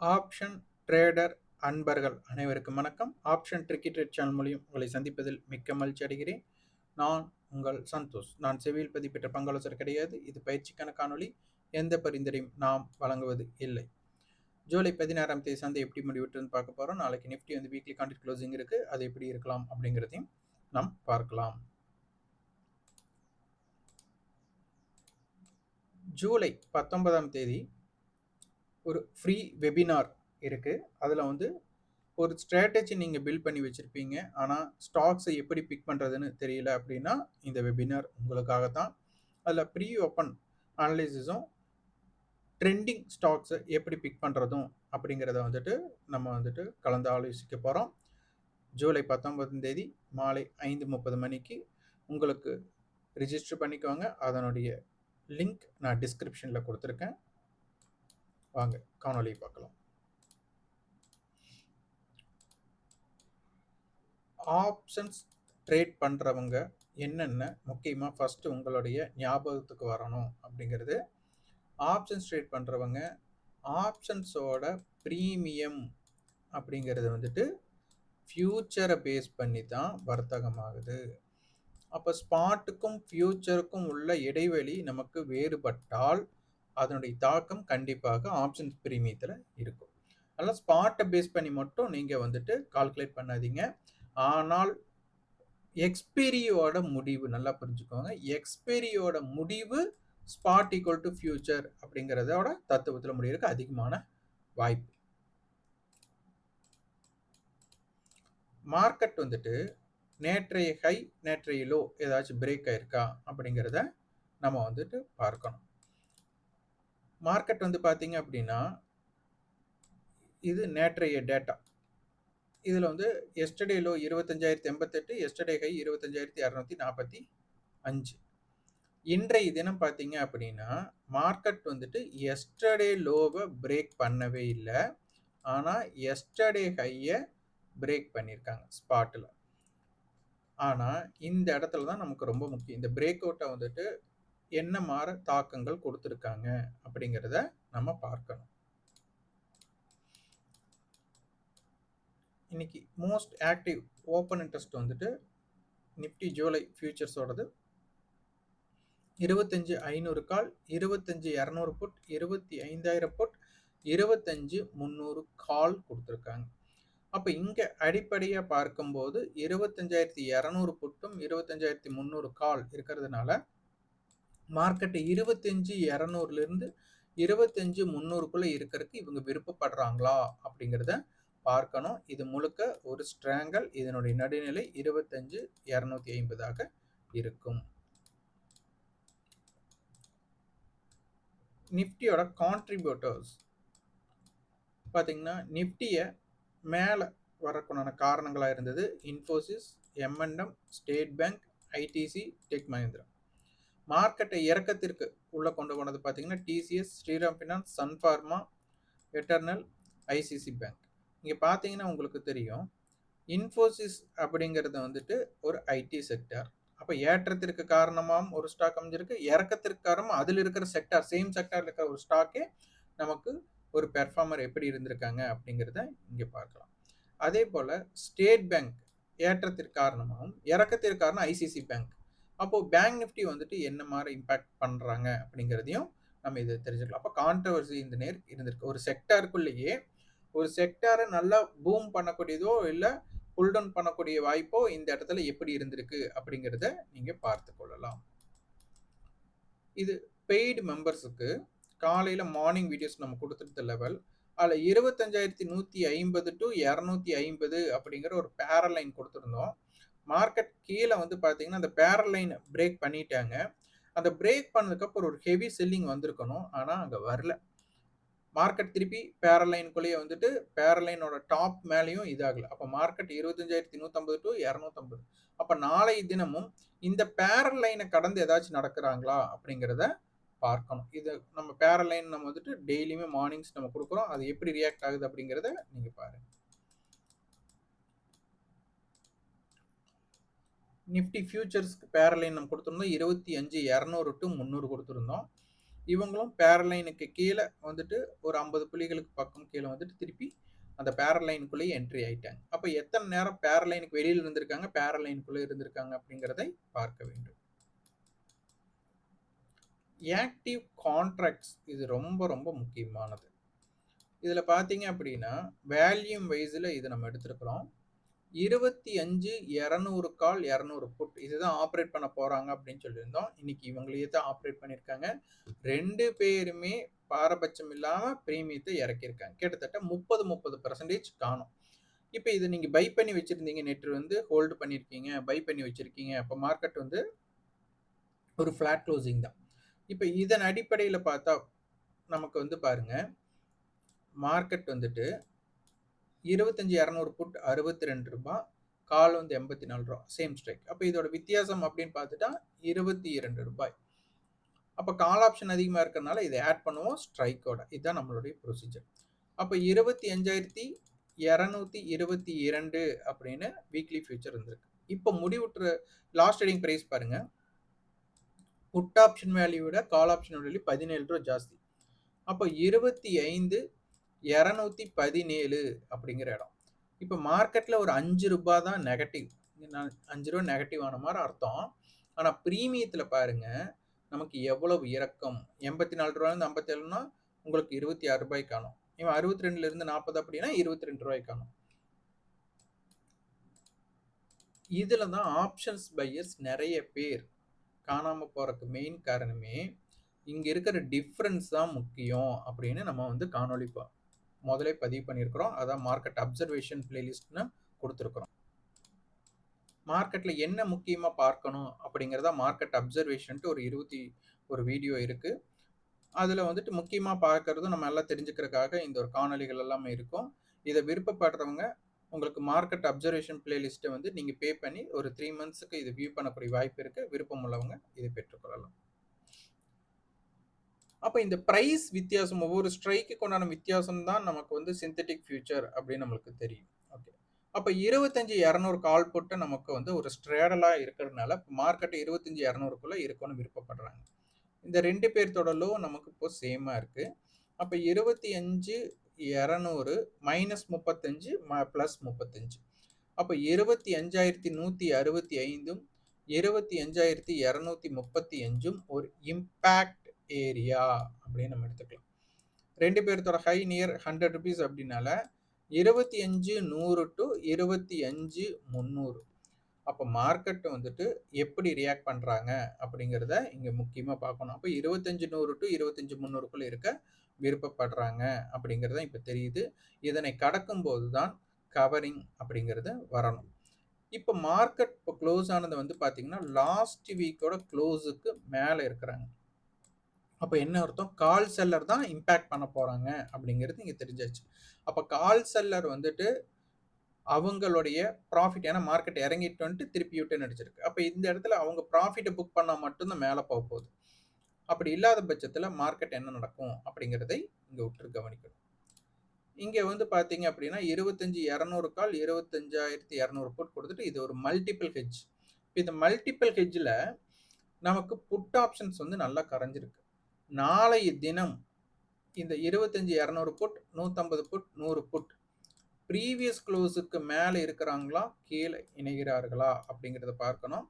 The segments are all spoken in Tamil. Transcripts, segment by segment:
ஆப்ஷன் ட்ரேடர் அன்பர்கள் அனைவருக்கும் வணக்கம். ஆப்ஷன் ட்ரிக்கி ட்ரேட் சேனல் மூலியம் உங்களை சந்திப்பதில் மிக்க மகிழ்ச்சி அடைகிறேன். நான் உங்கள் சந்தோஷ். நான் செவியில் பதிப்பெற்ற பங்காளசர் கிடையாது. இது பயிற்சிக்கான காணொளி. எந்த பரிந்துரையும் நாம் வழங்குவது இல்லை. ஜூலை பதினாறாம் தேதி சந்தை எப்படி முடிவிட்டுன்னு பார்க்க போகிறோம் நாளைக்கு நிஃப்டி வந்து வீக்லி கான்ட்ரிக் க்ளோசிங் இருக்குது அது எப்படி இருக்கலாம் அப்படிங்கிறதையும் நாம் பார்க்கலாம். ஜூலை பத்தொன்பதாம் தேதி ஒரு ஃப்ரீ வெபினார் இருக்குது அதில் வந்து ஒரு ஸ்ட்ராட்டஜி நீங்கள் பில்ட் பண்ணி வச்சுருப்பீங்க. ஆனால் ஸ்டாக்ஸை எப்படி பிக் பண்ணுறதுன்னு தெரியல அப்படின்னா இந்த வெபினார் உங்களுக்காக தான் அதில் ப்ரீ ஓப்பன் அனலிசிஸும் ட்ரெண்டிங் ஸ்டாக்ஸை எப்படி பிக் பண்ணுறதும் அப்படிங்கிறத வந்துட்டு நம்ம வந்துட்டு கலந்து ஆலோசிக்க போகிறோம் ஜூலை பத்தொன்பதாம் தேதி மாலை ஐந்து முப்பது மணிக்கு உங்களுக்கு ரிஜிஸ்டர் பண்ணிக்கோங்க. அதனுடைய லிங்க் நான் டிஸ்கிரிப்ஷனில் கொடுத்துருக்கேன். வாங்க காணொலியை பார்க்கலாம். ஆப்ஷன்ஸ் ட்ரேட் பண்ணுறவங்க என்னென்ன முக்கியமாக ஃபஸ்ட்டு உங்களுடைய ஞாபகத்துக்கு வரணும் அப்படிங்கிறது. ஆப்ஷன்ஸ் ட்ரேட் பண்ணுறவங்க ஆப்ஷன்ஸோட ப்ரீமியம் அப்படிங்கிறது வந்துட்டு ஃப்யூச்சரை பேஸ் பண்ணி தான் வர்த்தகமாகுது. அப்போ ஸ்பாட்டுக்கும் ஃப்யூச்சருக்கும் உள்ள இடைவெளி நமக்கு வேறுபட்டால் அதனுடைய தாக்கம் கண்டிப்பாக ஆப்ஷன்ஸ் பிரீமியத்தில் இருக்கும். அதனால் ஸ்பாட்டை பேஸ் பண்ணி மட்டும் நீங்கள் வந்துட்டு கால்குலேட் பண்ணாதீங்க. ஆனால் எக்ஸ்பீரியோட முடிவு நல்லா புரிஞ்சுக்கோங்க. எக்ஸ்பீரியோட முடிவு ஸ்பாட் ஈக்குவல் டு ஃபியூச்சர் அப்படிங்கிறதோட தத்துவத்தில் முடிகிறதுக்கு அதிகமான வாய்ப்பு. மார்க்கெட் வந்துட்டு நேற்றைய ஹை நேற்றைய லோ ஏதாச்சும் பிரேக் ஆயிருக்கா அப்படிங்கிறத நம்ம வந்துட்டு பார்க்கணும். மார்க்கெட் வந்து பார்த்தீங்க அப்படின்னா இது நேற்றைய டேட்டா இதில் வந்து எஸ்டர்டே லோ இருபத்தஞ்சாயிரத்தி எண்பத்தெட்டு எஸ்டர்டே ஹை இருபத்தஞ்சாயிரத்தி இரநூத்தி நாற்பத்தி அஞ்சு. இன்றைய தினம் பார்த்தீங்க அப்படின்னா மார்க்கெட் வந்துட்டு எஸ்டர்டே லோவை பிரேக் பண்ணவே இல்லை. ஆனால் எஸ்டர்டே ஹையை பிரேக் பண்ணியிருக்காங்க ஸ்பாட்டில் ஆனால் இந்த இடத்துல தான் நமக்கு ரொம்ப முக்கியம். இந்த பிரேக் அவுட்டை வந்துட்டு என்ன மாற தாக்கங்கள் கொடுத்துருக்காங்க அப்படிங்கிறத நம்ம பார்க்கணும். இன்னைக்கு மோஸ்ட் ஆக்டிவ் ஓப்பன் இன்ட்ரெஸ்ட் வந்துட்டு நிஃப்டி ஜூலை ஃபியூச்சர்ஸோடது இருபத்தஞ்சு ஐநூறு கால் இருபத்தஞ்சு இரநூறு புட் இருபத்தி ஐந்தாயிரம் புட் இருபத்தஞ்சு முந்நூறு கால் கொடுத்துருக்காங்க. அப்போ இங்கே அடிப்படையாக பார்க்கும்போது இருபத்தஞ்சாயிரத்தி இரநூறு புட்டும் இருபத்தஞ்சாயிரத்தி முந்நூறு கால் இருக்கிறதுனால மார்க்கெட்டு இருபத்தஞ்சு இரநூறுலேருந்து இருபத்தஞ்சு முந்நூறுக்குள்ளே இருக்கிறதுக்கு இவங்க விருப்பப்படுறாங்களா அப்படிங்கிறத பார்க்கணும். இது முழுக்க ஒரு ஸ்ட்ராங்கல் இதனுடைய நடுநிலை இருபத்தஞ்சு இரநூத்தி ஐம்பதாக இருக்கும். நிஃப்டியோட கான்ட்ரிபியூட்டர்ஸ் பார்த்தீங்கன்னா நிஃப்டியை மேலே வரக்குண்டான காரணங்களாக இருந்தது Infosys M&M State Bank ITC Tech Mahindra மார்க்கெட்டை இறக்கத்திற்கு உள்ளே கொண்டு போனது பார்த்தீங்கன்னா TCS Shriram Finance Sun Pharma Eternal ICICI bank இங்கே பார்த்தீங்கன்னா உங்களுக்கு தெரியும் இன்ஃபோசிஸ் அப்படிங்கிறது வந்துட்டு ஒரு ஐடி செக்டார் அப்போ ஏற்றத்திற்கு காரணமாகவும் ஒரு ஸ்டாக் அமைஞ்சிருக்கு இறக்கத்திற்கு காரணமாக அதில் இருக்கிற செக்டார் சேம் செக்டாரில் இருக்கிற ஒரு ஸ்டாக்கே நமக்கு ஒரு பெர்ஃபார்மர் எப்படி இருந்திருக்காங்க அப்படிங்கிறத இங்கே பார்க்கலாம். அதே போல் ஸ்டேட் பேங்க் ஏற்றத்திற்கு காரணமாகவும் இறக்கத்திற்கு காரணம் ஐசிசி பேங்க் அப்போது பேங்க் நிஃப்டி வந்துட்டு என்ன மாதிரி இம்பேக்ட் பண்ணுறாங்க அப்படிங்கிறதையும் நம்ம இதை தெரிஞ்சுக்கலாம். அப்போ கான்ட்ரவர்சி இந்த நேர் இருந்திருக்கு. ஒரு செக்டாருக்குள்ளேயே ஒரு செக்டாரை நல்லா பூம் பண்ணக்கூடியதோ இல்லை புல் டவுன் பண்ணக்கூடிய வாய்ப்போ இந்த இடத்துல எப்படி இருந்திருக்கு அப்படிங்கிறத நீங்கள் பார்த்து கொள்ளலாம். இது பெய்டு மெம்பர்ஸுக்கு காலையில் மார்னிங் வீடியோஸ் நம்ம கொடுத்துருந்த லெவல் அதில் இருபத்தஞ்சாயிரத்தி நூற்றி ஐம்பது டு இரநூத்தி ஐம்பது அப்படிங்கிற ஒரு பேரலைன் கொடுத்துருந்தோம். மார்க்கெட் கீழே வந்து பார்த்தீங்கன்னா அந்த பேரலைன் பிரேக் பண்ணிட்டாங்க. அந்த பிரேக் பண்ணதுக்கப்புறம் ஒரு ஹெவி செல்லிங் வந்திருக்கணும். ஆனால் அங்கே வரல. மார்க்கெட் திருப்பி பேரலைனுக்குள்ளேயே வந்துட்டு பேரலைனோட டாப் மேலேயும் இதாகல. அப்போ மார்க்கெட் இருபத்தஞ்சாயிரத்தி நூற்றம்பது டு இரநூத்தம்பது. அப்போ நாளை தினமும் இந்த பேரலைனை கடந்து ஏதாச்சும் நடக்கிறாங்களா அப்படிங்கிறத பார்க்கணும். இது நம்ம பேரலைன் நம்ம வந்துட்டு டெய்லியுமே மார்னிங்ஸ் நம்ம கொடுக்குறோம். அது எப்படி ரியாக்ட் ஆகுது அப்படிங்கிறத நீங்கள் பாருங்கள் நிஃப்டி ஃபியூச்சர்ஸ்க்கு பேரலைன் நம்ம கொடுத்துருந்தோம். இருபத்தி அஞ்சு இரநூறு டு முந்நூறு கொடுத்துருந்தோம். இவங்களும் பேரலைனுக்கு கீழே வந்துட்டு ஒரு ஐம்பது புள்ளிகளுக்கு பக்கம் கீழே வந்துட்டு திருப்பி அந்த பேரலைனுக்குள்ளேயே என்ட்ரி ஆயிட்டாங்க. அப்போ எத்தனை நேரம் பேரலைனுக்கு வெளியில் இருந்திருக்காங்க பேரலைனுக்குள்ளே இருந்திருக்காங்க அப்படிங்கிறதை பார்க்க வேண்டும். ஆக்டிவ் கான்ட்ராக்ட்ஸ் இது ரொம்ப ரொம்ப முக்கியமானது. இதில் பார்த்தீங்க அப்படின்னா வேல்யூம் வைஸில் இது நம்ம எடுத்திருக்கிறோம். இருபத்தி அஞ்சு இரநூறு கால் இரநூறு புட் இதுதான் ஆப்ரேட் பண்ண போகிறாங்க அப்படின்னு சொல்லியிருந்தோம். இன்னைக்கு இவங்களையே தான் ஆப்ரேட் பண்ணியிருக்காங்க. ரெண்டு பேருமே பாரபட்சம் இல்லாமல் ப்ரீமியத்தை இறக்கியிருக்காங்க. கிட்டத்தட்ட முப்பது முப்பது பர்சன்டேஜ் காணும். இப்போ இதை நீங்கள் பை பண்ணி வச்சுருந்தீங்க. நேற்று வந்து ஹோல்டு பண்ணியிருக்கீங்க. பை பண்ணி வச்சுருக்கீங்க. அப்போ மார்க்கெட் வந்து ஒரு ஃப்ளாட் க்ளோசிங் தான். இப்போ இதன் அடிப்படையில் பார்த்தா நமக்கு வந்து பாருங்கள் மார்க்கெட் வந்துட்டு இருபத்தஞ்சி இரநூறு புட் அறுபத்தி ரெண்டு ரூபா கால் வந்து எண்பத்தி நாலு ரூபா சேம் ஸ்ட்ரைக் அப்போ இதோட வித்தியாசம் அப்படின்னு பார்த்துட்டா இருபத்தி இரண்டு ரூபாய். அப்போ கால் ஆப்ஷன் அதிகமாக இருக்கிறனால இதை ஆட் பண்ணுவோம் ஸ்ட்ரைக்கோட இதுதான் நம்மளுடைய ப்ரொசீஜர் அப்போ இருபத்தி அஞ்சாயிரத்தி இரநூத்தி இருபத்தி இரண்டு அப்படின்னு வீக்லி ஃபியூச்சர் இருந்திருக்கு. இப்போ முடிவுற்ற லாஸ்ட் ட்ரேடிங் ப்ரைஸ் பாருங்க. புட் ஆப்ஷன் வேல்யூ விட கால் ஆப்ஷன் வேல்யூ பதினேழு ரூபா ஜாஸ்தி. அப்போ இருபத்தி ஐந்து இரநூத்தி பதினேழு அப்படிங்கிற இடம். இப்போ மார்க்கெட்டில் ஒரு அஞ்சு ரூபா தான் நெகட்டிவ் அஞ்சு ரூபா நெகட்டிவ் ஆன மாதிரி அர்த்தம். ஆனால் ப்ரீமியத்தில் பாருங்க நமக்கு எவ்வளவு இறக்கம் எண்பத்தி நாலு ரூபாயிலிருந்து ஐம்பத்தேழுன்னா உங்களுக்கு இருபத்தி ஆறு ரூபாய் காணும். இவன் அறுபத்தி ரெண்டுல இருந்து நாற்பது அப்படின்னா இருபத்தி ரெண்டு ரூபாய் காணும். இதில் தான் ஆப்ஷன்ஸ் பையர்ஸ் நிறைய பேர் காணாமல் போகிறதுக்கு மெயின் காரணமே இங்கே இருக்கிற டிஃப்ரென்ஸ் தான் முக்கியம் அப்படின்னு நம்ம வந்து காணொலி முதலே பதிவு பண்ணியிருக்கிறோம். அதான் மார்க்கெட் அப்சர்வேஷன் பிளேலிஸ்ட்னு கொடுத்துருக்குறோம். மார்க்கெட்டில் என்ன முக்கியமாக பார்க்கணும் அப்படிங்கிறதா மார்க்கெட் அப்சர்வேஷன்ட்டு ஒரு இருபத்தி ஒரு வீடியோ இருக்குது அதில் வந்துட்டு முக்கியமாக பார்க்கறதும் நம்ம எல்லாம் தெரிஞ்சுக்கிறதுக்காக இந்த ஒரு காணொலிகள் எல்லாமே இருக்கும். இதை விருப்பப்படுறவங்க உங்களுக்கு மார்க்கெட் அப்சர்வேஷன் பிளேலிஸ்ட்டை வந்து நீங்கள் பே பண்ணி ஒரு த்ரீ மந்த்ஸுக்கு இது வியூ பண்ணக்கூடிய வாய்ப்பு இருக்குது விருப்பம் உள்ளவங்க இதை பெற்றுக்கொள்ளலாம். அப்போ இந்த ப்ரைஸ் வித்தியாசம் ஒவ்வொரு ஸ்ட்ரைக்கு கொண்டான வித்தியாசம் தான் நமக்கு வந்து சிந்தட்டிக் ஃபியூச்சர் அப்படின்னு நம்மளுக்கு தெரியும். ஓகே அப்போ இருபத்தஞ்சி இரநூறு கால் போட்டு நமக்கு வந்து ஒரு ஸ்ட்ரேடலாக இருக்கிறதுனால மார்க்கெட்டு இருபத்தஞ்சி இரநூறுக்குள்ளே இருக்கணும்னு விருப்பப்படுறாங்க. இந்த ரெண்டு பேர்த்தோட லோ நமக்கு இப்போ சேமாக இருக்குது அப்போ இருபத்தி அஞ்சு இரநூறு மைனஸ் முப்பத்தஞ்சு ம ப்ளஸ் முப்பத்தஞ்சு. அப்போ இருபத்தி அஞ்சாயிரத்தி நூற்றி அறுபத்தி ஐந்தும் இருபத்தி அஞ்சாயிரத்தி இரநூத்தி முப்பத்தி அஞ்சும் ஒரு இம்பேக்ட் ஏரியா அப்படின்னு நம்ம எடுத்துக்கலாம். ரெண்டு பேர்த்தோட ஹை நியர் ஹண்ட்ரட் ருபீஸ் அப்படின்னால இருபத்தி அஞ்சு நூறு டு இருபத்தி அஞ்சு முந்நூறு. அப்போ மார்க்கெட் வந்துட்டு எப்படி ரியாக்ட் பண்ணுறாங்க அப்படிங்கிறத இங்கே முக்கியமாக பார்க்கணும். அப்போ இருபத்தஞ்சு நூறு டு இருபத்தஞ்சு முந்நூறுக்குள்ளே இருக்க விருப்பப்படுறாங்க அப்படிங்கிறத இப்போ தெரியுது. இதனை கடக்கும்போது தான் கவரிங் அப்படிங்கிறது வரணும். இப்போ மார்க்கெட் இப்போ க்ளோஸ் ஆனது வந்து பார்த்தீங்கன்னா லாஸ்ட் வீக்கோட க்ளோஸுக்கு மேலே இருக்கிறாங்க. அப்போ என்ன அர்த்தம்? கால் செல்லர் தான் இம்பேக்ட் பண்ண போகிறாங்க அப்படிங்கிறது இங்கே தெரிஞ்சாச்சு. அப்போ கால் செல்லர் வந்துட்டு அவங்களுடைய ப்ராஃபிட் ஏன்னா மார்க்கெட் இறங்கிட்டு வந்துட்டு திருப்பி விட்டு நடிச்சிருக்கு அப்போ இந்த இடத்துல அவங்க ப்ராஃபிட்டை புக் பண்ணால் மட்டும்தான் மேலே போக போகுது. அப்படி இல்லாத பட்சத்தில் மார்க்கெட் என்ன நடக்கும் அப்படிங்கிறதை இங்கே விட்டு கவனிக்கணும். இங்கே வந்து பார்த்தீங்க அப்படின்னா இருபத்தஞ்சி இரநூறு கால் இருபத்தஞ்சாயிரத்தி இரநூறு புட் கொடுத்துட்டு இது ஒரு மல்டிபிள் ஹெஜ் இந்த மல்டிபிள் ஹெஜ்ஜில் நமக்கு புட் ஆப்ஷன்ஸ் வந்து நல்லா கரைஞ்சிருக்கு. நாளைய தினம் இந்த இருபத்தஞ்சி இரநூறு புட் நூற்றம்பது புட் நூறு புட் ப்ரீவியஸ் க்ளோஸுக்கு மேலே இருக்கிறாங்களா? கீழே இணைகிறார்களா? அப்படிங்கிறத பார்க்கணும்.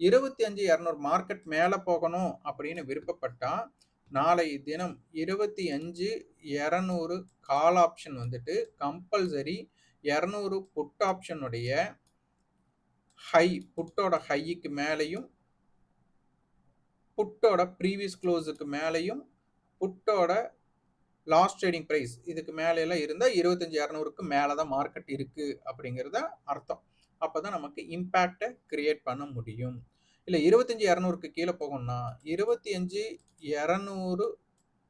இருபத்தி அஞ்சு இரநூறு மார்க்கெட் மேலே போகணும் அப்படின்னு விருப்பப்பட்டால் நாளை தினம் இருபத்தி அஞ்சு இரநூறு கால் ஆப்ஷன் வந்துட்டு கம்பல்சரி இரநூறு புட் ஆப்ஷனுடைய ஹை புட்டோட ஹைக்கு மேலேயும் புட்டோட ப்ரீவியஸ் க்ளோஸுக்கு மேலேயும் புட்டோட லாஸ்ட் ட்ரேடிங் ப்ரைஸ் இதுக்கு மேலேலாம் இருந்தால் இருபத்தஞ்சி இரநூறுக்கு மேலே தான் மார்க்கெட் இருக்குது அப்படிங்கிறத அர்த்தம். அப்போ தான் நமக்கு இம்பேக்டை க்ரியேட் பண்ண முடியும். இல்லை இருபத்தஞ்சி இரநூறுக்கு கீழே போகணும்னா இருபத்தி அஞ்சு இரநூறு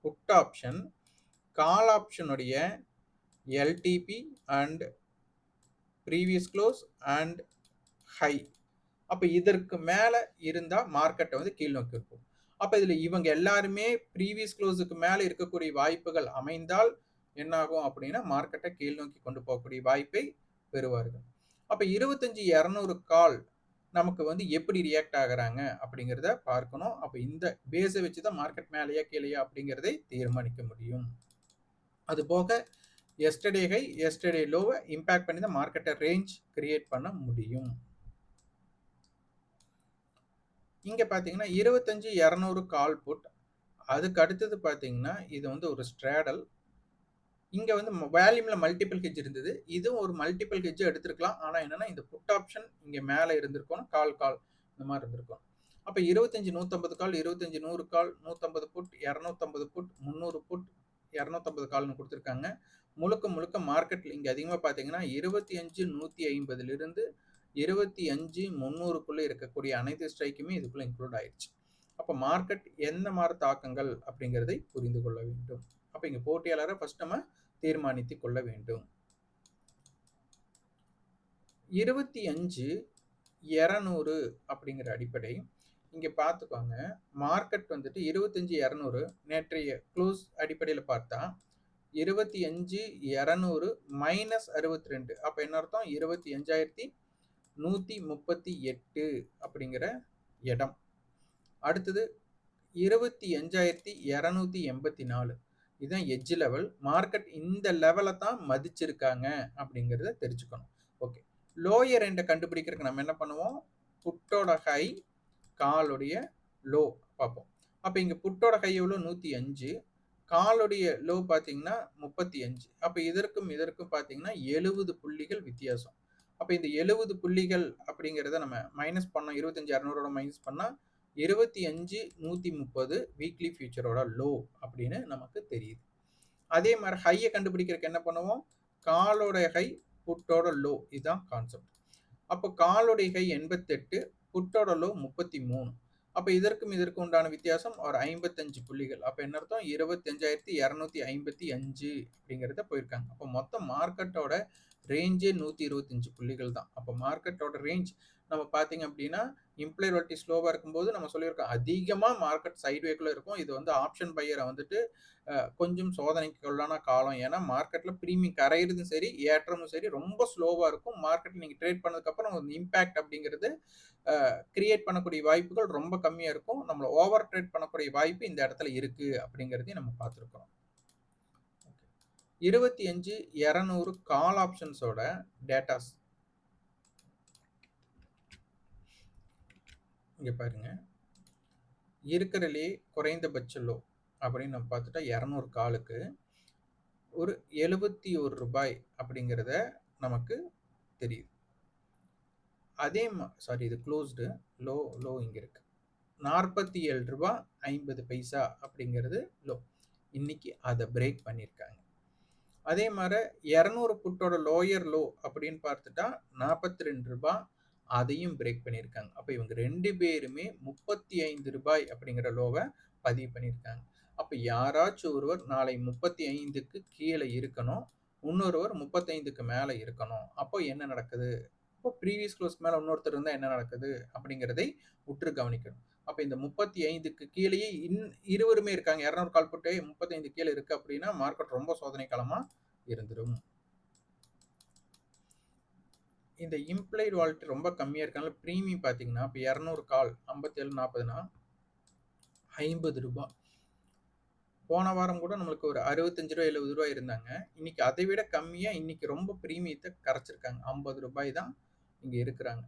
put option call ஆப்ஷனுடைய LTP and previous close and high அப்போ இதற்கு மேலே இருந்தால் மார்க்கெட்டை வந்து கீழ் நோக்கி இருக்கும். அப்போ இதில் இவங்க எல்லாருமே ப்ரீவியஸ் க்ளோஸுக்கு மேலே இருக்கக்கூடிய வாய்ப்புகள் அமைந்தால் என்னாகும் அப்படின்னா மார்க்கெட்டை கீழ் நோக்கி கொண்டு போகக்கூடிய வாய்ப்பை பெறுவார்கள். அப்போ இருபத்தஞ்சி இரநூறு கால் நமக்கு வந்து எப்படி ரியாக்ட் ஆகுறாங்க அப்படிங்கிறத பார்க்கணும். அப்போ இந்த பேஸை வச்சு தான் மார்க்கெட் மேலேயா கீழேயா அப்படிங்கிறதை தீர்மானிக்க முடியும். அதுபோக எஸ்டர்டே ஹை எஸ்டர்டே லோவை இம்பேக்ட் பண்ணி தான் மார்க்கெட்டை ரேஞ்ச் கிரியேட் பண்ண முடியும். இங்கே பார்த்தீங்கன்னா இருபத்தஞ்சி இரநூறு கால் புட். அதுக்கு அடுத்தது பார்த்தீங்கன்னா இது வந்து ஒரு ஸ்ட்ராடல் இங்கே வந்து வேல்யூமில் மல்டிபிள் ஹெஜ் இருந்தது. இதுவும் ஒரு மல்டிபிள் ஹெஜ் எடுத்திருக்கலாம். ஆனால் என்னென்னா இந்த புட் ஆப்ஷன் இங்கே மேலே இருந்திருக்கும் கால் கால் இந்த மாதிரி இருந்திருக்கும் அப்போ இருபத்தஞ்சி நூற்றம்பது கால் இருபத்தஞ்சி நூறு கால் நூற்றம்பது புட் இரநூத்தம்பது புட் முந்நூறு புட் இரநூத்தம்பது கால்னு கொடுத்துருக்காங்க. முழுக்க முழுக்க மார்க்கெட்டில் இங்கே அதிகமாக பார்த்தீங்கன்னா இருபத்தி அஞ்சு நூற்றி ஐம்பதுலேருந்து இருபத்தி அஞ்சு முந்நூறுக்குள்ளே இருக்கக்கூடிய அனைத்து ஸ்ட்ரைக்குமே இதுக்குள்ளே இன்க்ளூட் ஆயிடுச்சு அப்போ மார்க்கெட் எந்த மாதிரி தாக்கங்கள் அப்படிங்கிறதை புரிந்து கொள்ள வேண்டும். அப்போ இங்கே போட்டியாளரை ஃபர்ஸ்ட் நம்ம தீர்மானித்து கொள்ள வேண்டும். இருபத்தி அஞ்சு இரநூறு அப்படிங்கிற அடிப்படை. இங்கே பார்த்துக்கோங்க. மார்க்கெட் வந்துட்டு இருபத்தஞ்சி இரநூறு நேற்றைய க்ளோஸ் அடிப்படையில் பார்த்தா இருபத்தி அஞ்சு இரநூறு மைனஸ் அறுபத்தி ரெண்டு. அப்போ என்ன அர்த்தம்? இருபத்தி அஞ்சாயிரத்தி நூற்றி முப்பத்தி எட்டு அப்படிங்கிற இடம். அடுத்தது இருபத்தி அஞ்சாயிரத்தி இரநூத்தி எண்பத்தி நாலு. இதுதான் எஜ்ஜு லெவல் மார்க்கெட் இந்த லெவலை தான் மதிச்சிருக்காங்க அப்படிங்கிறத தெரிஞ்சுக்கணும். ஓகே லோயர் எண்டை கண்டுபிடிக்கிறதுக்கு நம்ம என்ன பண்ணுவோம்? புட்டோட ஹை காலுடைய லோ பார்ப்போம். அப்போ இங்கே புட்டோட ஹை எவ்வளோ? நூற்றி அஞ்சு. காலுடைய லோ பார்த்தீங்கன்னா முப்பத்தி அஞ்சு. அப்போ இதற்கும் இதற்கும் பார்த்தீங்கன்னா எழுபது புள்ளிகள் வித்தியாசம். அப்போ இந்த எழுபது புள்ளிகள் அப்படிங்கிறத நம்ம மைனஸ் பண்ணோம். இருபத்தஞ்சி இரநூறோட மைனஸ் பண்ணால் இருபத்தி அஞ்சு நூற்றி முப்பது வீக்லி ஃபியூச்சரோட லோ அப்படின்னு நமக்கு தெரியுது. அதே மாதிரி ஹையை கண்டுபிடிக்கிறதுக்கு என்ன பண்ணுவோம்? காலோடைய ஹை புட்டோட லோ இதுதான் கான்செப்ட் அப்போ காலோடைய ஹை எண்பத்தெட்டு புட்டோட லோ முப்பத்தி மூணு அப்போ இதற்கும் இதற்கும் உண்டான வித்தியாசம் ஒரு ஐம்பத்தஞ்சு புள்ளிகள். அப்போ என்ன அர்த்தம்? இருபத்தஞ்சாயிரத்தி இரநூத்தி ஐம்பத்தி அஞ்சு அப்படிங்கிறத போயிருக்காங்க. அப்போ மொத்தம் மார்க்கெட்டோட ரேஞ்சே நூற்றி இருபத்தஞ்சு புள்ளிகள் தான். அப்போ மார்க்கெட்டோட ரேஞ்ச் நம்ம பார்த்தீங்க அப்படின்னா இம்ப்ளை ரொட்டி ஸ்லோவாக இருக்கும்போது நம்ம சொல்லியிருக்கோம் அதிகமாக மார்க்கெட் சைட்வேக்குள்ளே இருக்கும். இது வந்து ஆப்ஷன் பையரை வந்துட்டு கொஞ்சம் சோதனைக்குள்ளான காலம். ஏன்னா மார்க்கெட்டில் ப்ரீமியம் கரையிறதும் சரி ஏற்றமும் சரி ரொம்ப ஸ்லோவாக இருக்கும். மார்க்கெட் நீங்கள் ட்ரேட் பண்ணதுக்கப்புறம் ஒரு இம்பேக்ட் அப்படிங்கிறது கிரியேட் பண்ணக்கூடிய வாய்ப்புகள் ரொம்ப கம்மியாக இருக்கும். நம்மளை ஓவர் ட்ரேட் பண்ணக்கூடிய வாய்ப்பு இந்த இடத்துல இருக்குது அப்படிங்கிறதையும் நம்ம பார்த்துருக்கோம் இருபத்தி அஞ்சு இரநூறு கால் ஆப்ஷன்ஸோட டேட்டாஸ் இங்கே பாருங்க. இருக்கிறதுலே குறைந்தபட்ச லோ அப்படின்னு நம்ம பார்த்துட்டா இரநூறு காலுக்கு ஒரு எழுபத்தி ஒரு ரூபாய் அப்படிங்கிறத நமக்கு தெரியுது. அதே சாரி இது க்ளோஸ்டு லோ லோ இங்கே இருக்கு. நாற்பத்தி ஏழு ரூபா ஐம்பது பைசா அப்படிங்கிறது லோ இன்னைக்கு அதை பிரேக் பண்ணியிருக்காங்க அதே மாதிரி இரநூறு புட்டோட லோயர் லோ அப்படின்னு பார்த்துட்டா நாற்பத்தி ரெண்டு ரூபாய் அதையும் பிரேக் பண்ணியிருக்காங்க. அப்போ இவங்க ரெண்டு பேருமே முப்பத்தி ஐந்து ரூபாய் அப்படிங்கிற லோவை பதிவு பண்ணியிருக்காங்க. அப்போ யாராச்சும் ஒருவர் நாளை முப்பத்தி ஐந்துக்கு கீழே இருக்கணும் இன்னொருவர் முப்பத்தைந்துக்கு மேலே இருக்கணும். அப்போ என்ன நடக்குது? இப்போ ப்ரீவியஸ் க்ளோஸ் மேலே இன்னொருத்தர் இருந்தால் என்ன நடக்குது? அப்படிங்கிறதை உற்று கவனிக்கணும். அப்போ இந்த முப்பத்தி ஐந்துக்கு கீழேயே இன் இருவருமே இருக்காங்க. இரநூறு கால் போட்டு முப்பத்தைந்து கீழே இருக்குது அப்படின்னா மார்க்கெட் ரொம்ப சோதனை காலமாக இருந்துடும் இந்த இம்ப்ளைட் வால்ட் ரொம்ப கம்மியாக இருக்கனால ப்ரீமியம் பார்த்தீங்கன்னா இப்போ இரநூறு கால் ஐம்பத்தேழு நாற்பதுனா ஐம்பது ரூபாய் போன வாரம் கூட நம்மளுக்கு ஒரு அறுபத்தஞ்சு ரூபா எழுபது ரூபா இருந்தாங்க. இன்னைக்கு அதை விட கம்மியாக இன்னைக்கு ரொம்ப ப்ரீமியத்தை கரைச்சிருக்காங்க. ஐம்பது ரூபாய் தான் இங்கே இருக்கிறாங்க.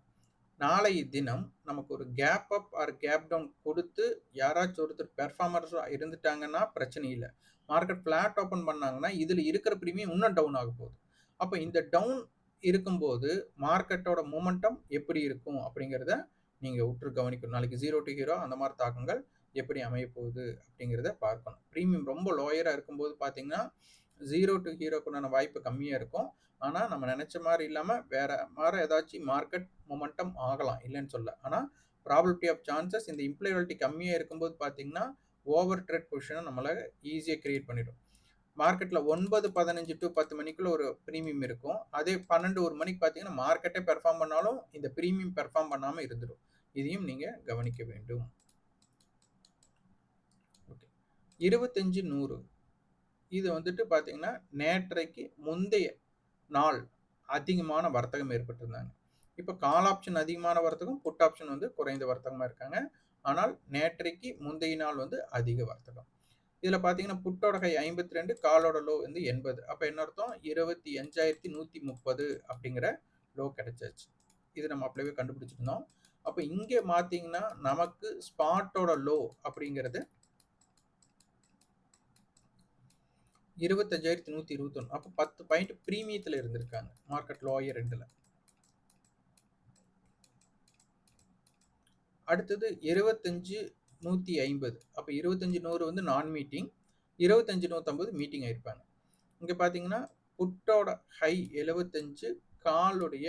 நாளைய தினம் நமக்கு ஒரு gap up or gap down கொடுத்து யாராச்சும் ஒருத்தர் பெர்ஃபார்மர்ஸாக இருந்துட்டாங்கன்னா பிரச்சனை இல்லை. மார்க்கெட் ஃப்ளாட் ஓப்பன் பண்ணாங்கன்னா இதில் இருக்கிற ப்ரீமியம் இன்னும் டவுன் ஆக போகுது. அப்போ இந்த டவுன் இருக்கும்போது மார்க்கெட்டோட மூமெண்டம் எப்படி இருக்கும் அப்படிங்கிறத நீங்கள் உற்று கவனிக்கணும். நாளைக்கு ஜீரோ டு ஹீரோ அந்த மாதிரி தாக்கங்கள் எப்படி அமைய போகுது அப்படிங்கிறத பார்க்கணும். ப்ரீமியம் ரொம்ப லோயராக இருக்கும்போது பார்த்தீங்கன்னா ஜீரோ டு ஹீரோக்குண்டான வாய்ப்பு கம்மியாக இருக்கும். ஆனால் நம்ம நினச்ச மாதிரி இல்லாமல் வேற மாதிரி ஏதாச்சும் மார்க்கெட் மொமெண்டம் ஆகலாம் இல்லைன்னு சொல்ல. ஆனால் ப்ராபிலிட்டி ஆஃப் சான்சஸ் இந்த இம்ப்ளாயபிலிட்டி கம்மியாக இருக்கும்போது பார்த்தீங்கன்னா ஓவர் ட்ரெட் பொசிஷனை நம்மளை ஈஸியாக கிரியேட் பண்ணிடும். மார்க்கெட்டில் ஒன்பது பதினஞ்சு டு பத்து மணிக்குள்ள ஒரு ப்ரீமியம் இருக்கும். அதே பன்னெண்டு ஒரு மணிக்கு பார்த்தீங்கன்னா மார்க்கெட்டே பெர்ஃபார்ம் பண்ணாலும் இந்த ப்ரீமியம் பெர்ஃபார்ம் பண்ணாமல் இருந்துடும். இதையும் நீங்கள் கவனிக்க வேண்டும். ஓகே. இருபத்தஞ்சு நூறு. இது வந்துட்டு பார்த்தீங்கன்னா நேற்றைக்கு முந்தைய நாள் அதிகமான வர்த்தகம் ஏற்பட்டிருந்தாங்க. இப்போ கால் ஆப்ஷன் அதிகமான வர்த்தகம் புட் ஆப்ஷன் வந்து குறைந்த வர்த்தகமாக இருக்காங்க. ஆனால் நேற்றைக்கு முந்தைய நாள் வந்து அதிக வர்த்தகம். இதில் பார்த்தீங்கன்னா புட்டோட கை ஐம்பத்தி ரெண்டு காலோட லோ வந்து எண்பது. அப்போ என்ன அர்த்தம்? இருபத்தி அஞ்சாயிரத்தி நூற்றி முப்பது அப்படிங்கிற லோ கிடைச்சாச்சு. இது நம்ம அப்படியே கண்டுபிடிச்சிருந்தோம் அப்போ இங்கே பார்த்தீங்கன்னா நமக்கு ஸ்பாட்டோட லோ அப்படிங்கிறது இருபத்தஞ்சாயிரத்தி நூற்றி இருபத்தொன்று அப்போ பத்து பாயிண்ட் ப்ரீமியத்தில் இருந்திருக்காங்க. மார்க்கெட் லோயர் ரெண்டில். அடுத்தது இருபத்தஞ்சு நூற்றி ஐம்பது. அப்போ இருபத்தஞ்சு நூறு வந்து நான் மீட்டிங் இருபத்தஞ்சு நூற்றம்பது மீட்டிங் ஆயிருப்பாங்க. இங்கே பார்த்தீங்கன்னா புட்டோட ஹை எழுபத்தஞ்சு காலுடைய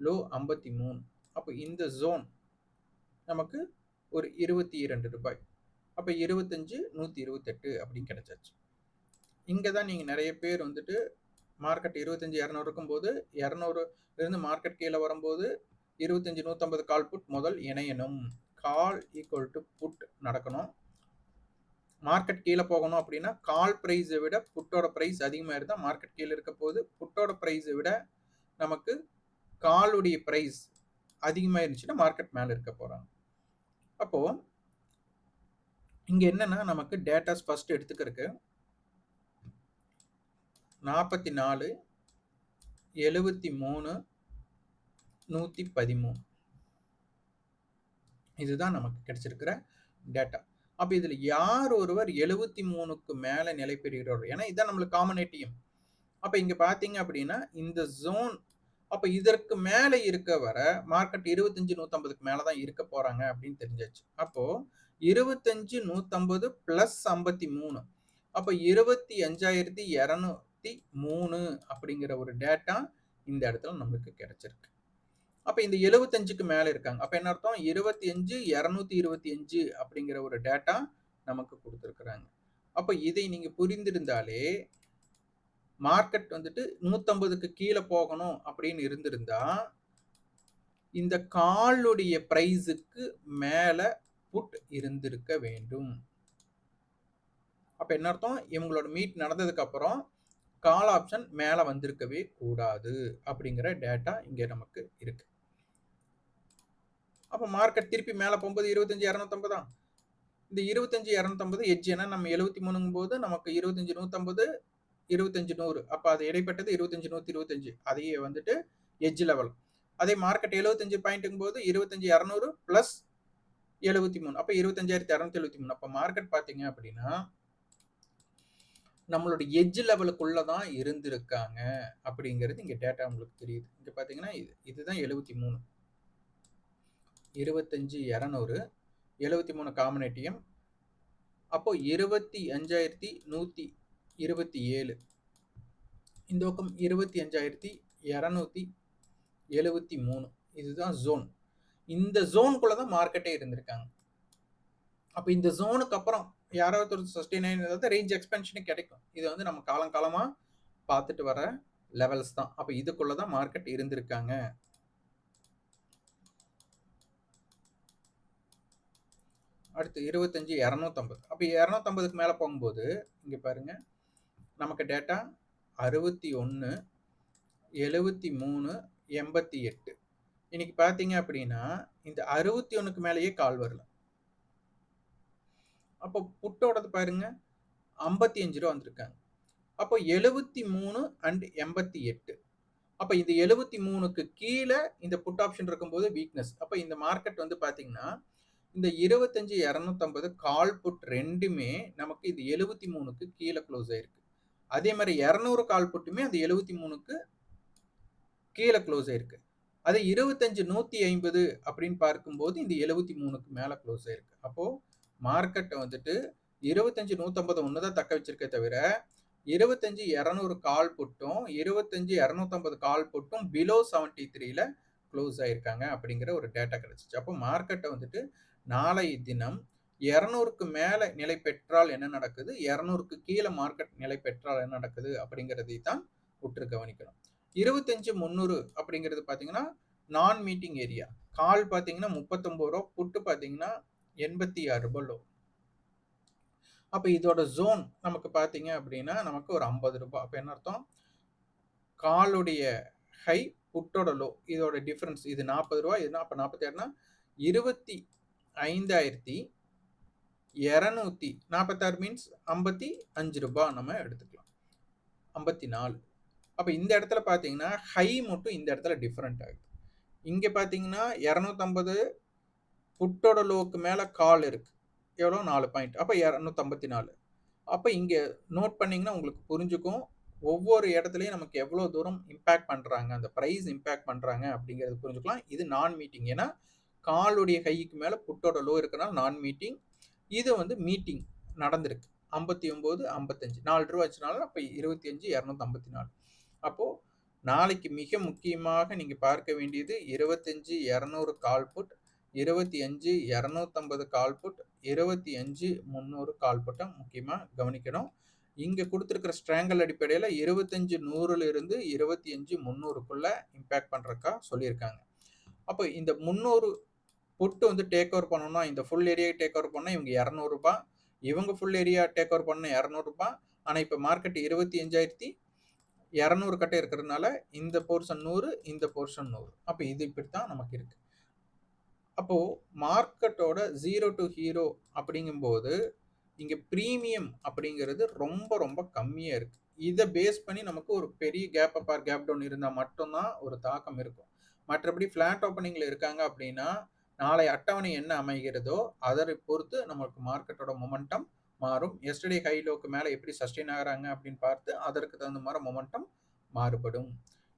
லோ ஐம்பத்தி மூணு. அப்போ இந்த ஜோன் நமக்கு ஒரு இருபத்தி இரண்டு ரூபாய். அப்போ இருபத்தஞ்சு நூற்றி இருபத்தெட்டு அப்படின்னு கிடைச்சாச்சு. இங்கே தான் நீங்கள் நிறைய பேர் வந்துட்டு மார்க்கெட் இருபத்தஞ்சி இரநூறு இருக்கும்போது இரநூறு இருந்து மார்க்கெட் கீழே வரும்போது இருபத்தஞ்சி நூற்றம்பது கால் புட் முதல் இணையணும். கால் ஈக்குவல் டு புட் நடக்கணும். மார்க்கெட் கீழே போகணும் அப்படின்னா கால் ப்ரைஸை விட புட்டோட ப்ரைஸ் அதிகமாக இருந்தால் மார்க்கெட் கீழே இருக்க போது புட்டோட ப்ரைஸை விட நமக்கு காலுடைய ப்ரைஸ் அதிகமாக இருந்துச்சுன்னா மார்க்கெட் மேலே இருக்க போகிறாங்க அப்போது இங்கே என்னென்னா நமக்கு டேட்டாஸ் ஃபஸ்ட்டு எடுத்துக்கிறதுக்கு நாற்பத்தி நாலு எழுபத்தி மூணு நூற்றி பதிமூணு இதுதான் நமக்கு கிடைச்சிருக்கிற டேட்டா அப்போ இதில் யார் ஒருவர் எழுபத்தி மூணுக்கு மேலே நிலை பெறுகிறவர் ஏன்னா இதுதான் நம்மளுக்கு காமன் ஏடிஎம் அப்போ இங்கே பார்த்தீங்க அப்படின்னா இந்த ஜோன் அப்போ இதற்கு மேலே இருக்க வர மார்க்கெட் இருபத்தஞ்சு நூற்றம்பதுக்கு மேலே தான் இருக்க போகிறாங்க அப்படின்னு தெரிஞ்சாச்சு. அப்போது இருபத்தஞ்சு நூற்றம்பது ப்ளஸ் ஐம்பத்தி மூணு அப்போ இருபத்தி அஞ்சாயிரத்தி இருபத்தி மூணு அப்படிங்கிற ஒரு டேட்டா இந்த இடத்துல நம்மளுக்கு கிடைச்சிருக்கு. அப்போ இந்த எழுபத்தஞ்சுக்கு மேலே இருக்காங்க. அப்போ என்ன அர்த்தம்? இருபத்தி அஞ்சு இரநூத்தி இருபத்தி அஞ்சு அப்படிங்கிற ஒரு டேட்டா நமக்கு கொடுத்துருக்குறாங்க. அப்போ இதை நீங்கள் புரிந்திருந்தாலே மார்க்கெட் வந்துட்டு நூற்றம்பதுக்கு கீழே போகணும் அப்படின்னு இருந்திருந்தா இந்த காலுடைய ப்ரைஸுக்கு மேலே புட் இருந்திருக்க வேண்டும். அப்போ என்ன அர்த்தம்? இவங்களோட மீட் நடந்ததுக்கு அப்புறம் கால் ஆப்ஷன் மேலே வந்திருக்கவே கூடாது அப்படிங்கிற டேட்டா இங்கே நமக்கு இருக்கு. அப்போ மார்க்கெட் திருப்பி மேலே போகும்போது இருபத்தஞ்சி இரநூத்தம்பது? தான் இந்த இருபத்தஞ்சி இரநூத்தம்பது எட்ஜ் ஏன்னா நம்ம எழுபத்தி மூணுங்கும் போது நமக்கு இருபத்தஞ்சி நூற்றம்பது இருபத்தஞ்சி நூறு. அப்போ அது இடைப்பட்டது இருபத்தஞ்சி நூற்றி இருபத்தஞ்சு. அதையே வந்துட்டு எட்ஜ் லெவல் அதே மார்க்கெட் எழுபத்தஞ்சு பாயிண்ட்டுங்கும் போது இரநூறு ப்ளஸ் எழுபத்தி மூணு. அப்போ இருபத்தஞ்சாயிரத்தி இரநூத்தி எழுபத்தி மூணு. அப்போ மார்க்கெட் பார்த்தீங்க அப்படின்னா நம்மளோட எஜ் லெவலுக்குள்ள தான் இருந்திருக்காங்க அப்படிங்கிறது இங்கே டேட்டா உங்களுக்கு தெரியுது. இங்கே பார்த்தீங்கன்னா இது இதுதான் எழுபத்தி மூணு. இருபத்தஞ்சி இரநூறு எழுபத்தி மூணு காமன் ஏடிஎம் அப்போ இருபத்தி அஞ்சாயிரத்தி நூற்றி இருபத்தி ஏழு. இந்த பக்கம் இருபத்தி அஞ்சாயிரத்தி இரநூத்தி எழுபத்தி மூணு. இதுதான் ஜோன் இந்த ஜோனுக்குள்ள தான் மார்க்கெட்டே இருந்திருக்காங்க. அப்போ இந்த ஜோனுக்கு அப்புறம் யாராவது ஒரு நைன் இருந்தால் ரேஞ்ச் எக்ஸ்பென்ஷனும் கிடைக்கும். இது வந்து நம்ம காலங்காலமாக பார்த்துட்டு வர லெவல்ஸ் தான். அப்போ இதுக்குள்ள தான் மார்க்கெட் இருந்திருக்காங்க. அடுத்து இருபத்தஞ்சி இரநூத்தம்பது. அப்போ இரநூத்தம்பதுக்கு மேலே போகும்போது இங்கே பாருங்க. நமக்கு டேட்டா அறுபத்தி ஒன்று எழுபத்தி மூணு எண்பத்தி எட்டு இன்னைக்கு பார்த்தீங்க அப்படின்னா இந்த அறுபத்தி ஒன்றுக்கு மேலேயே கால் வரல. அப்போ புட்டோடது பாருங்க. ஐம்பத்தி அஞ்சு ரூபா வந்திருக்காங்க. அப்போ எழுபத்தி மூணு அண்ட் எண்பத்தி எட்டு. அப்போ இந்த எழுபத்தி மூணுக்கு கீழே இந்த புட் ஆப்ஷன் இருக்கும்போது வீக்னஸ் அப்போ இந்த மார்க்கெட் வந்து பார்த்தீங்கன்னா இந்த இருபத்தஞ்சு இரநூத்தம்பது கால் புட் ரெண்டுமே நமக்கு இது எழுபத்தி மூணுக்கு கீழே க்ளோஸ் ஆயிருக்கு. அதே மாதிரி இரநூறு கால் புட்டுமே அந்த எழுபத்தி மூணுக்கு கீழே க்ளோஸ் ஆயிருக்கு. அதே இருபத்தஞ்சு நூற்றி ஐம்பது அப்படின்னு பார்க்கும்போது இந்த எழுபத்தி மூணுக்கு மேலே க்ளோஸ் ஆயிருக்கு. அப்போது மார்க்கெட்டை வந்துட்டு இருபத்தஞ்சு நூற்றம்பது ஒன்று தான் தக்க வச்சிருக்கே தவிர இருபத்தஞ்சு இரநூறு கால் புட்டும் இருபத்தஞ்சு இரநூத்தம்பது கால் புட்டும் பிலோ செவன்டி த்ரீல க்ளோஸ் ஆயிருக்காங்க அப்படிங்கிற ஒரு டேட்டா கிடைச்சிச்சு. அப்போ மார்க்கெட்டை வந்துட்டு நாளை தினம் இரநூறுக்கு மேலே நிலை பெற்றால் என்ன நடக்குது? இரநூறுக்கு கீழே மார்க்கெட் நிலை பெற்றால் என்ன நடக்குது? அப்படிங்கிறதை தான் உற்று கவனிக்கணும். இருபத்தஞ்சு முந்நூறு அப்படிங்கிறது பார்த்தீங்கன்னா நான் மீட்டிங் ஏரியா கால் பார்த்தீங்கன்னா முப்பத்தொம்பது ரூபா புட்டு பார்த்தீங்கன்னா எண்பத்தி ஆறு ரூபாய் லோ அப்போ இதோட ஜோன் நமக்கு பார்த்தீங்க அப்படின்னா நமக்கு ஒரு ஐம்பது ரூபாய் அப்போ என்ன அர்த்தம்? காலுடைய ஹை புட்டோட லோ இதோட டிஃப்ரென்ஸ் இது நாற்பது ரூபா இதுனா அப்போ நாற்பத்தாறுனா இருபத்தி ஐந்தாயிரத்தி இரநூத்தி நாற்பத்தாறு மீன்ஸ் ஐம்பத்தி அஞ்சு ரூபாய் நம்ம எடுத்துக்கலாம். ஐம்பத்தி நாலு. அப்போ இந்த இடத்துல பார்த்தீங்கன்னா ஹை மட்டும் இந்த இடத்துல டிஃப்ரெண்ட் ஆகுது. இங்கே பார்த்தீங்கன்னா இரநூத்தம்பது புட்டோட லோக்கு மேலே கால் இருக்குது எவ்வளோ? நாலு பாயிண்ட் அப்போ இரநூத்தம்பத்தி நாலு அப்போ இங்கே நோட் பண்ணிங்கன்னா உங்களுக்கு புரிஞ்சுக்கும் ஒவ்வொரு இடத்துலையும் நமக்கு எவ்வளோ தூரம் இம்பேக்ட் பண்ணுறாங்க அந்த ப்ரைஸ் இம்பேக்ட் பண்ணுறாங்க அப்படிங்கிறது புரிஞ்சுக்கலாம். இது நான் மீட்டிங் ஏன்னா காலுடைய கைக்கு மேலே புட்டோட லோ இருக்கிறனால நான் மீட்டிங் இது வந்து மீட்டிங் நடந்திருக்கு. ஐம்பத்தி ஒம்பது ஐம்பத்தஞ்சு. நாலு ரூபா வச்சுனாலும் அப்போ இருபத்தி அஞ்சு இரநூத்தம்பத்தி நாலு அப்போது நாளைக்கு மிக முக்கியமாக நீங்கள் பார்க்க வேண்டியது இருபத்தஞ்சி இரநூறு கால் புட் இருபத்தி அஞ்சு இரநூத்தம்பது கால் புட் இருபத்தி அஞ்சு முந்நூறு கால் புட்டை முக்கியமாக கவனிக்கணும். இங்கே கொடுத்துருக்கிற ஸ்ட்ராங்கல் அடிப்படையில் இருபத்தஞ்சு நூறுலேருந்து இருபத்தி அஞ்சு முந்நூறுக்குள்ளே இம்பேக்ட் பண்ணுறக்கா சொல்லியிருக்காங்க. அப்போ இந்த முந்நூறு புட்டு வந்து டேக் ஓவர் பண்ணணும்னா இந்த ஃபுல் ஏரியா டேக் ஓவர் பண்ணால் இவங்க இரநூறுபா இவங்க ஃபுல் ஏரியா டேக் ஓவர் பண்ண இரநூறுபா. ஆனால் இப்போ மார்க்கெட் இருபத்தி அஞ்சாயிரத்தி இரநூறு கட்டை இருக்கிறதுனால இந்த போர்ஷன் நூறு இந்த போர்ஷன் நூறு. அப்போ இது இப்படி தான் நமக்கு இருக்குது அப்போது மார்க்கெட்டோட ஜீரோ டு ஹீரோ அப்படிங்கும்போது இங்கே ப்ரீமியம் அப்படிங்கிறது ரொம்ப ரொம்ப கம்மியாக இருக்குது இதை பேஸ் பண்ணி நமக்கு ஒரு பெரிய கேப் அப்பார் கேப் டவுன் இருந்தால் மட்டும்தான் ஒரு தாக்கம் இருக்கும். மற்றபடி ஃப்ளாட் ஓப்பனிங்கில் இருக்காங்க அப்படின்னா நாளை அட்டவணை என்ன அமைகிறதோ அதை பொறுத்து நமக்கு மார்க்கெட்டோட மொமெண்டம் மாறும். எஸ்டர்டே ஹை லோக்கு மேலே எப்படி சஸ்டெயின் ஆகிறாங்க அப்படின்னு பார்த்து அதற்கு தகுந்த மாதிரி மொமெண்டம் மாறுபடும்.